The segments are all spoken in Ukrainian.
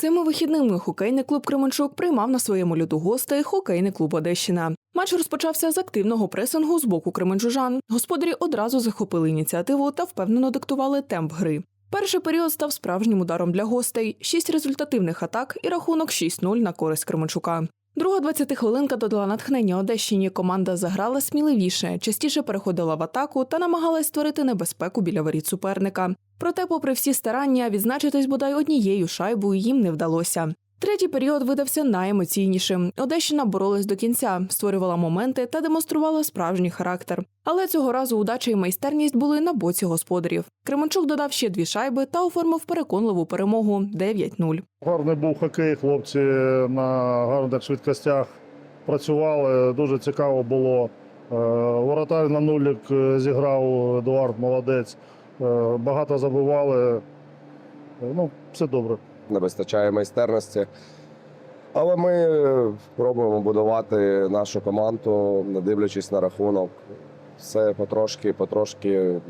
Цими вихідними хокейний клуб Кременчук приймав на своєму льоду гостей хокейний клуб Одещина. Матч розпочався з активного пресингу з боку кременчужан. Господарі одразу захопили ініціативу та впевнено диктували темп гри. Перший період став справжнім ударом для гостей: шість результативних атак і рахунок 6-0 на користь Кременчука. Друга 20 хвилинка додала натхнення Одещині. Команда заграла сміливіше, частіше переходила в атаку та намагалась створити небезпеку біля воріт суперника. Проте, попри всі старання, відзначитись бодай однією шайбою їм не вдалося. Третій період видався найемоційнішим. Одещина боролась до кінця, створювала моменти та демонструвала справжній характер. Але цього разу удача і майстерність були на боці господарів. Кременчук додав ще дві шайби та оформив переконливу перемогу 9-0. Гарний був хокей, хлопці на гарних швидкостях працювали, дуже цікаво було. Е, Воротар на нулік е, зіграв Едуард молодець. Е, Багато забивали. Е, Ну, все добре. Не вистачає майстерності. Але ми е, пробуємо будувати нашу команду, не дивлячись на рахунок. Все потрошки, потрошки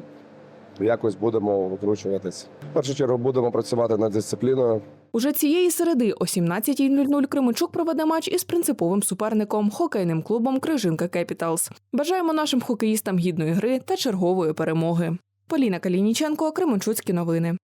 якось будемо викручуватись. В першу чергу будемо працювати над дисципліною. Уже цієї середи о 17.00 Кременчук проведе матч із принциповим суперником хокейним клубом Крижинка Кепіталс. Бажаємо нашим хокеїстам гідної гри та чергової перемоги. Поліна Калініченко, Кременчуцькі новини.